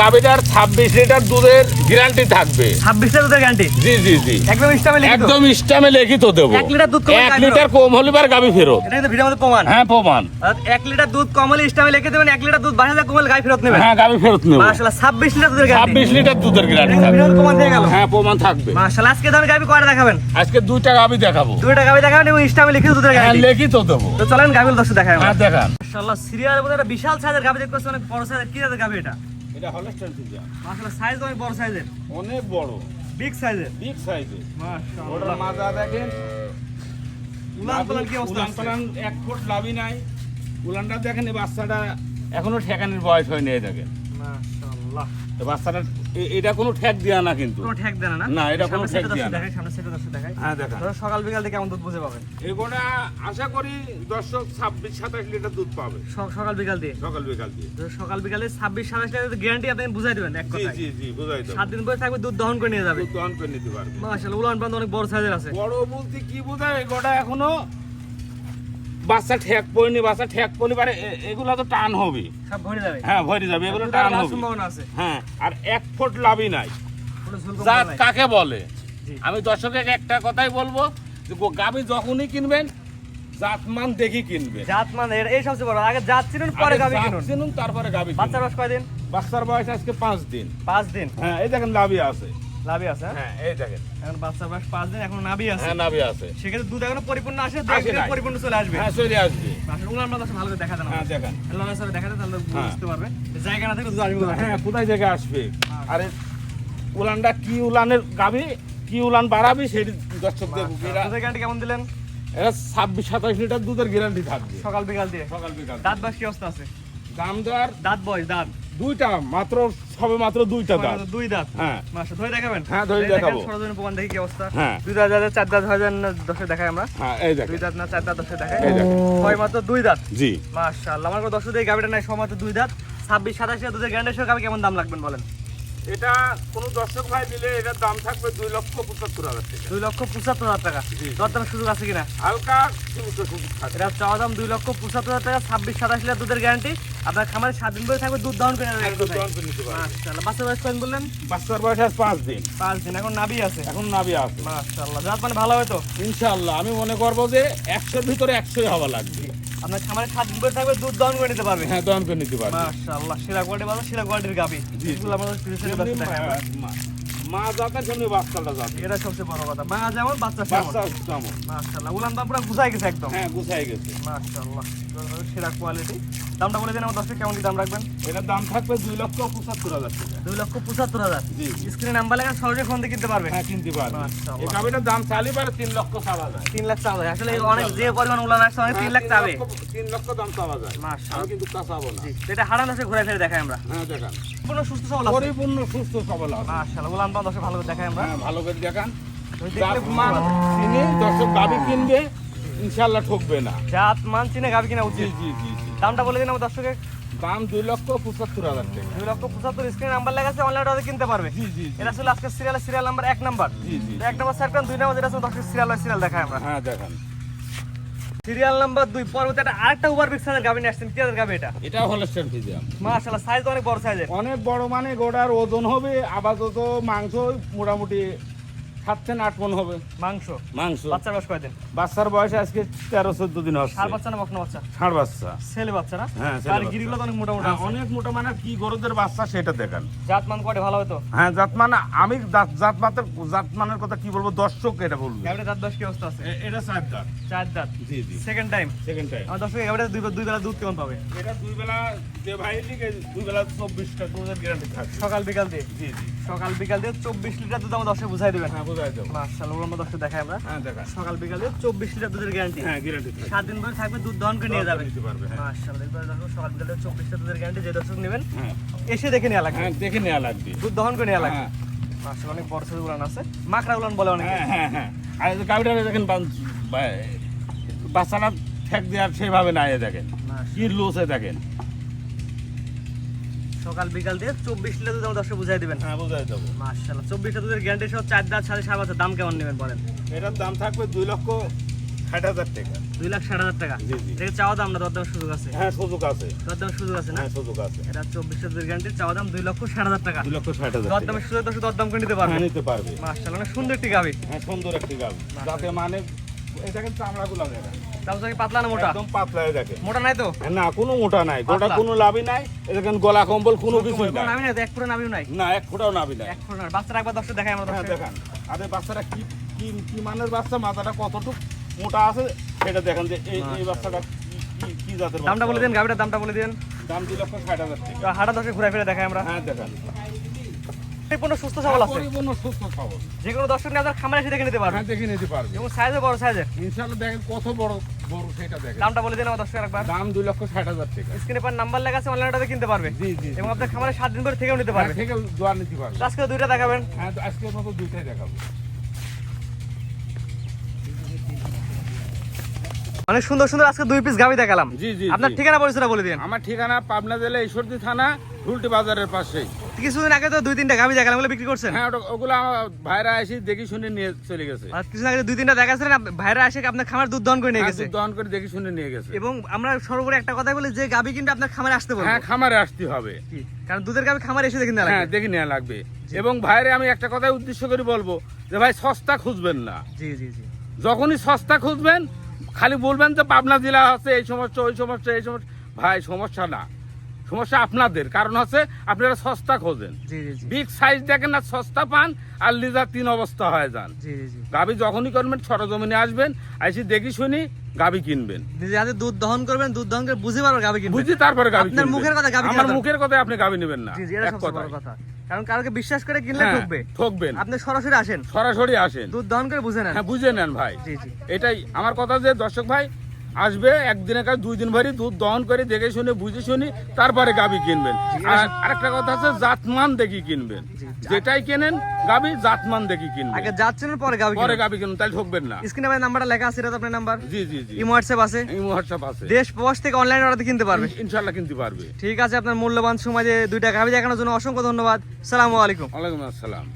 গাভিটার ছাব্বিশ লিটার দুধের গ্যারান্টি থাকবে। ছাব্বিশ লিটার দুধের গ্যারান্টি জি জি জি। একদম লিখিত? একদম স্টামে লিখিত দেবো। এক লিটার দুধ এক লিটার কম হলে বার গাভি ফেরত। এটা কিন্তু ভিডিওর মধ্যে প্রমাণ হ্যাঁ প্রমাণ। এক লিটার দুধ কমলে ইস্টামে লিখে দেবেন এক লিটার দুধ বাসা যায় কমলে গাই ফেরত নেবেন। হ্যাঁ গাভি ফেরত নেব। মাশাআল্লাহ ছাব্বিশ লিটার দুধের গ্যারান্টি ছাব্বিশ লিটার দুধের গ্যারান্টি থাকবে। ভিডিওর প্রমাণ হয়ে গেল। হ্যাঁ প্রমাণ থাকবে। মাশাআল্লাহ আজকে দামে গাবি কয়টা দেখাবেন? আজকে দুইটা গাভি দেখাবো। দুইটা গাবি দেখাবেন এবং ইস্টামে লিখিত দুধের গ্যারান্টি লিখিত দেবো। তো চলেন গাবিল দর্শক আমরা। হ্যাঁ দেখান। মাশাআল্লাহ সিরিয়ালের মধ্যে একটা বিশাল সাইজের গাবি দেখতে অনেক বড় সাইজের কি জাতের গাবি এটা? এটা হলস্টাইন ফ্রিজিয়ান মাশাআল্লাহ সাইজ অনেক বড় সাইজের অনেক বড়। বিগ সাইজের বিগ সাইজের মাশাআল্লাহ। ওটার মাজা দেখেন। উলান পালান কি অবস্থা উলান পালান এক ফুট লাভই নাই। উলানটা দেখেন এই বাচ্চাটা এখনও ঠেকানোর বয়স হয়নি নিয়ে দেখেন। মাশাআল্লাহ। এই বাচ্চাটা এটা কোনো ঠেক দেওয়া না কিন্তু। কোনো ঠেক দেয় না না, এটা কোনো ঠেক দেয়া না। সামনে সেটা দর্শক দেখাই। হ্যাঁ দেখান ধরো সকাল বিকাল থেকে কেমন দুধ বুঝে পাবেন? এগুলা আশা করি দর্শক ছাব্বিশ সাতাশ লিটার দুধ পাবে। সকাল বিকাল দিয়ে? সকাল বিকাল দিয়ে। ধরো সকাল বিকালে লিটার গ্যারান্টি আপনি বুঝাই দেবেন এক জি জি জি বুঝাই দেবো। সাত দিন পরে থাকবে দুধ দহন করে নিয়ে যাবে। দুধ দহন করে নিতে পারবে। মাশাআল্লাহ উলান পালান অনেক বড় সাইজের আছে। বড় বলতে কি বোঝায়? এখনও বাচ্চা ঠেক পড়েনি বাচ্চা ঠেক পড়লে পারে এগুলা তো টান হবে। সব ভরে যাবে। হ্যাঁ ভরে যাবে এগুলো টান হবে। আছে। হ্যাঁ আর এক ফুট লাভই নাই। জাত কাকে বলে? আমি দর্শকের একটা কথাই বলব যে গো- গাভী যখনই কিনবেন জাত মান দেখি কিনবে জাত মানে এর- এই সবচেয়ে বড়। আগে জাত চিনুন পরে গাবি কিনুন। চিনুন তারপরে গাভী বাচ্চার। বয়স কয়দিন? বাচ্চার বয়স আজকে পাঁচ দিন। পাঁচ দিন। হ্যাঁ এই দেখেন নাভি আছে। আছে হ্যাঁ? এই দেখেন। এখন বাচ্চার বয়স পাঁচ দিন এখন নাভি আছে। নাভি আছে। সেক্ষেত্রে দুধ এখনও পরিপূর্ণ আসে দু আসে একদিনে নাই। পরিপূর্ণ চলে আসবে। হ্যাঁ চলে আসবে। আসলে ওগুলো আমরা ভালো করে দেখা দেন হ্যাঁ দেখেন। লড়াই সরে দেখা যায় তাহলে হ্যাঁ। বুঝতে পারবে। জায়গা না থাকলে দুধ আসবে হ্যাঁ কোথায় জায়গায় আসবে? আরে উলানটা কি উলানের গাভী? কি উলান বাড়াবি? দুধের গ্যারান্টি কেমন দিলেন? ছাব্বিশ সাতাশ লিটার দুধের গ্যারান্টি থাকবে। সকাল বিকাল দিয়ে। সকাল বিকাল দাঁত বাস কি অবস্থা আছে? দাম দেওয়ার দাঁত বয়স দাঁত। দুইটা মাত্র সবে মাত্র দুইটা দাঁত। দুই দাঁত। হ্যাঁ। মাসে ধরে দেখাবেন? হ্যাঁ, ধরে দেখাবো। সরজন প্রমাণ দেখি কি অবস্থা। হ্যাঁ। দুই দাঁত দাঁত চার দাঁত হয় না দশে দেখাই আমরা। হ্যাঁ এই দুই দেখেন দাঁত না চার দাঁত দশে দেখাই। এই দেখেন। ছয় মাত্র দুই দাঁত। জি। মাশাআল্লাহ। আমার কোনো দশ দিয়ে গাবিটা নাই সব মাত্র দুই দাঁত। ছাব্বিশ সাতাশ দুধের গ্যারান্টি সহ গাবি কেমন দাম লাগবেন বলেন? এটা কোন দর্শক ভাই দিলে এটার দাম থাকবে দুই লক্ষ পঁচাত্তর হাজার টাকা। দুই লক্ষ পঁচাত্তর হাজার টাকা। জি। দরদামের সুযোগ আছে কিনা? হালকা সীমিত সুযোগ থাকবে এটা চাওয়া দাম দুই লক্ষ পঁচাত্তর হাজার টাকা ছাব্বিশ সাতাশ লিটার দুধের গ্যারান্টি আপনার খামারে সাত দিন ধরে থাকবে দুধ দহন করে করে মাশাআল্লাহ। বাচ্চা বয়স কয়েন বললেন? বাচ্চার বয়স আজ পাঁচ দিন। পাঁচ দিন। এখন নাবি আছে? এখন নাবি আছে। মাশাআল্লাহ। জাত মানে ভালো হয়তো ইনশাআল্লাহ। আমি মনে করব যে একশোর ভিতরে একশোই হওয়া লাগবে। আপনার খামারে সাত ধরে থাকবে দুধ দহন করে নিতে পারবে। হ্যাঁ দহন করে নিতে পারবে। মাশাআল্লাহ সেরা কোয়ালিটি ভালো সেরা কোয়ালিটির গাবি এগুলো আমাদের দেখাই মা- জাতের জন্য বাচ্চাটা যাবে এটা সবচেয়ে বড় কথা। মা যেমন বাচ্চা সেমন। বাচ্চা কেমন মাশাআল্লাহ উলান পুরো গুছাই গেছে একদম। হ্যাঁ গুছাই গেছে। মাশাআল্লাহ সেরা কোয়ালিটি দামটা বলে দিন আমার দশটা কেমন কি দাম রাখবেন? এটার দাম থাকবে দুই লক্ষ পঁচাত্তর হাজার দুই লক্ষ পঁচাত্তর হাজার? জি স্ক্রিনে নাম্বার লেখা সরাসরি ফোন দিয়ে কিনতে পারবে। হ্যাঁ কিনতে পারবে। এই গাভিটার দাম চালি পারে তিন লক্ষ চাওয়া যায় তিন লাখ যায় আসলে অনেক যে পরিমাণ উলান আসছে অনেক তিন লাখ হ্যাঁ, চাবে। তিন লক্ষ দাম চাওয়া যায়। মাশাআল্লাহ। আমি কিন্তু তা চাবো না। এটা হারান দশে ঘুরে ফিরে দেখাই আমরা। হ্যাঁ দেখান। পুরো সুস্থ সবল পরিপূর্ণ সুস্থ সবল আছে। মাশাআল্লাহ উলান দশে ভালো করে দেখাই আমরা। হ্যাঁ ভালো করে দেখান। মান দর্শক গাভি কিনবে। ইনশাল্লাহ ঠকবে না। জাত মান চিনে গাবি কিনা উচিত? জি জি জি। দামটা বলে দিন আমার দর্শকে দাম দুই লক্ষ পঁচাত্তর হাজার টাকা। দুই লক্ষ পঁচাত্তর স্ক্রিনে নাম্বার লেখা আছে অনলাইনে অর্ডার কিনতে পারবে। জি জি। এটা ছিল আজকে সিরিয়াল সিরিয়াল নাম্বার এক নাম্বার জি জি। এক নাম্বার সাইড দুই নাম্বার যেটা আছে দশের সিরিয়াল সিরিয়াল দেখাই আমরা। হ্যাঁ দেখান। সিরিয়াল নাম্বার দুই পরবর্তী একটা আরেকটা ওভার বিগ সাইজের গাবি নিয়ে আসছেন। কি গাবি এটা? এটা হলো স্ট্যান্ড ফিজিয়াম মাশাআল্লাহ সাইজ অনেক বড় সাইজের অনেক বড় মানে গোড়ার ওজন হবে আপাতত মাংস মোটামুটি সাত থেকে আট মন হবে। মাংস। মাংস। বাচ্চার বয়স কয়দিন? বাচ্চার বয়স আজকে তেরো চোদ্দ দিন সার বাচ্চা না বকনা বাচ্চা? ষাঁড় বাচ্চা। ছেলে বাচ্চা না? হ্যাঁ, আর গিরিগুলো অনেক মোটা মোটা হ্যাঁ, অনেক মোটা মানে কি গরুদের বাচ্চা সেটা দেখান। জাত মান কয়টা ভালো হতো? হ্যাঁ জাত মানে আমি জাত- মাতের জাত মানের কথা কি বলব? দর্শক এটা বলবে। গাবিটা দাঁত বয়স কি অবস্থা আছে? এটা চার দাঁত। চার দাঁত। জি জি। সেকেন্ড টাইম সেকেন্ড টাইম আমার দর্শক গাবিটা দুই দুই বেলা দুধ কেমন পাবে? এটা দুই বেলা যে ভাই দিকে দুই বেলা চব্বিশটা দুধের গ্যারান্টি থাকবে সকাল বিকাল দিয়ে? জি জি। সকাল বিকাল দিয়ে চব্বিশ লিটার দুধ আমার দর্শক বুঝাই দেবেন। হ্যাঁ বোঝাই দেবো। মাশাআল্লাহ ওর মধ্যে দেখাই আমরা। হ্যাঁ দেখা। সকাল বিকাল দিয়ে লিটার দুধের গ্যারান্টি হ্যাঁ গ্যারান্টি দিন ধরে থাকবে দুধ দহন করে নিয়ে যাবে। নিতে পারবে হ্যাঁ। মাশাআল্লাহ এবার দর্শক সকাল বিকাল দিয়ে চব্বিশ লিটার দুধের গ্যারান্টি যে দর্শক নেবেন এসে দেখে নেওয়া লাগবে। হ্যাঁ দেখে নেওয়া লাগবে। দুধ দহন করে নেওয়া লাগবে। মাশাআল্লাহ অনেক বড় উলান আছে। মাকড়া উলান বলে অনেকে। হ্যাঁ হ্যাঁ আর দেখেন বাচ্চারা ঠেক দেওয়ার সেভাবে না এ দেখেন। কি লুসে দেখেন। সকাল বিকাল দিয়ে চব্বিশ লিটার দুধ আমার দর্শক বুঝাই দিবেন। হ্যাঁ বোঝাই দেবো। মাশাআল্লাহ চব্বিশ লিটার দুধের গ্যারান্টি সহ চার দাঁত সাড়ে সাত বছর দাম কেমন নেবেন বলেন? এটার দাম থাকবে দুই লক্ষ ষাট হাজার টাকা। দুই লাখ ষাট হাজার টাকা। এটা চাওয়া দাম না দরদাম সুযোগ আছে? হ্যাঁ সুযোগ আছে। দরদাম সুযোগ আছে না? হ্যাঁ সুযোগ আছে। এটা চব্বিশ হাজার গ্যারান্টি চাওয়া দাম দুই লক্ষ ষাট হাজার টাকা। দু লক্ষ ষাট হাজার দরদামের সুযোগ দর্শক দরদাম করে নিতে পারবে। হ্যাঁ নিতে পারবে। মার্শাল অনেক সুন্দর একটি গাবি। হ্যাঁ সুন্দর একটি গাল যাতে মানে এই দেখেন চামড়াগুলো দেখেন কি পাতলা না মোটা? একদম পাতলা মোটা নাই তো? না কোনো মোটা নাই। গোটা কোনো লাভই নাই। গলা কম্বল কোনো কিছুই কোনো নাই। নামি নাই এক ফুটা নামিও নাই? না এক ফোঁটাও নাবি নাই। এক ফুটা না বাচ্চারা একবার দর্শক দেখাই আমরা হ্যাঁ দর্শক দেখেন। আরে কি কি কি মানের বাচ্চা? মাথাটা কতটুক মোটা আছে? সেটা দেখেন যে এই এই বাচ্চাটা কি- জাতের দামটা বলে দেন গাবিটার দামটা বলে দেন। দাম দুই লক্ষ ষাট হাজার টাকা। তো হাড়া ঘুরে ফিরে দেখাই আমরা। হ্যাঁ দেখেন। পরিপূর্ণ সুস্থ সবল আছে। পরিপূর্ণ সুস্থ সবল। যে কোনো দর্শক নিয়ে আপনার খামারে এসে দেখে নিতে পারবে। হ্যাঁ দেখে নিতে পারবে। এবং সাইজও বড় সাইজের ইনশাল্লাহ দেখেন কত বড় বড় সেটা দেখেন। দামটা বলে দেন আমার দর্শক একবার। দাম দুই লক্ষ ষাট হাজার টাকা। স্ক্রিনে পার নাম্বার লেখা আছে অনলাইনে কিনতে পারবে। জি জি এবং আপনার খামারে সাত দিন করে থেকেও নিতে হ্যাঁ পারবে। থেকে দোয়া নিতে পারবে। আজকে দুইটা দেখাবেন। হ্যাঁ মতো দুইটাই দেখাবো। অনেক সুন্দর সুন্দর আজকে দুই পিস গাবি দেখালাম। জি জি আপনার ঠিকানা পরিচয়টা বলে দিন। আমার ঠিকানা পাবনা জেলা ঈশ্বরদী থানা ঢুলটি বাজারের পাশেই। কিছুদিন আগে তো দুই তিনটা গাবি দেখালাম ওগুলো বিক্রি করছেন? হ্যাঁ ওগুলো আমার ভাইরা এসে দেখি শুনে নিয়ে চলে গেছে। আর কিছুদিন আগে দুই তিনটা ভাইরা এসে আপনার খামার দুধ দহন করে নিয়ে হ্যাঁ, গেছে। দুধ দহন করে দেখি শুনে নিয়ে গেছে। এবং আমরা সর্বোপরি একটা কথা বলি যে গাবি কিন্তু আপনার খামারে আসতে হ্যাঁ খামারে আসতে হবে। কারণ দুধের গাবি খামারে এসে দেখেন না হ্যাঁ দেখে নেওয়া লাগবে। এবং ভাইরে আমি একটা কথাই উদ্দেশ্য করে বলব যে ভাই সস্তা খুঁজবেন না। জি জি জি। যখনই সস্তা খুঁজবেন খালি বলবেন যে পাবনা জেলা আছে এই সমস্যা ওই সমস্যা এই সমস্যা। ভাই সমস্যা না। সমস্যা আপনাদের। কারণ হচ্ছে আপনারা সস্তা খোঁজেন। বিগ সাইজ দেখেন না সস্তা পান আর লিজার তিন অবস্থা হয়ে যান। গাবি যখনই করবেন সরজমিনে আসবেন আইসি দেখি শুনি গাবি কিনবেন। নিজে দুধ দহন করবেন দুধ দহন করে বুঝে পারবেন গাবি কিনবেন। বুঝি তারপরে গাবি আপনার। মুখের কথা গাবি আমার মুখের কথায় আপনি গাবি নেবেন না। এক। কথা। কারণ কাউকে বিশ্বাস করে কিনলে হ্যাঁ, ঠকবে। ঠকবেন। আপনি সরাসরি আসেন। সরাসরি আসেন। দুধ দহন করে বুঝে নেন। হ্যাঁ বুঝে নেন ভাই। জি জি। এটাই আমার কথা যে দর্শক ভাই আসবে একদিনের কাজ দুই দিন ভরি দুধ দহন করে দেখে শুনে বুঝে শুনি তারপরে গাবি কিনবেন। আর আরেকটা কথা আছে জাতমান দেখি কিনবেন। যেটাই কেনেন গাবি জাতমান দেখি কিনবেন। আগে যাচ্ছেন পরে গাবি পরে গাবি কিনুন তাহলে ঠকবেন না। স্ক্রিনে আমার নাম্বারটা লেখা আছে এটা আপনার নাম্বার? জি জি জি। ইমো হোয়াটসঅ্যাপ আছে? এই হোয়াটসঅ্যাপ আছে। দেশ প্রবাস থেকে অনলাইন অর্ডার কিনতে পারবে। ইনশাল্লাহ কিনতে পারবে। ঠিক আছে আপনার মূল্যবান সময় যে দুইটা গাবি দেখানোর জন্য অসংখ্য ধন্যবাদ। সালামু আলাইকুম। ওয়ালাইকুম আসসালাম।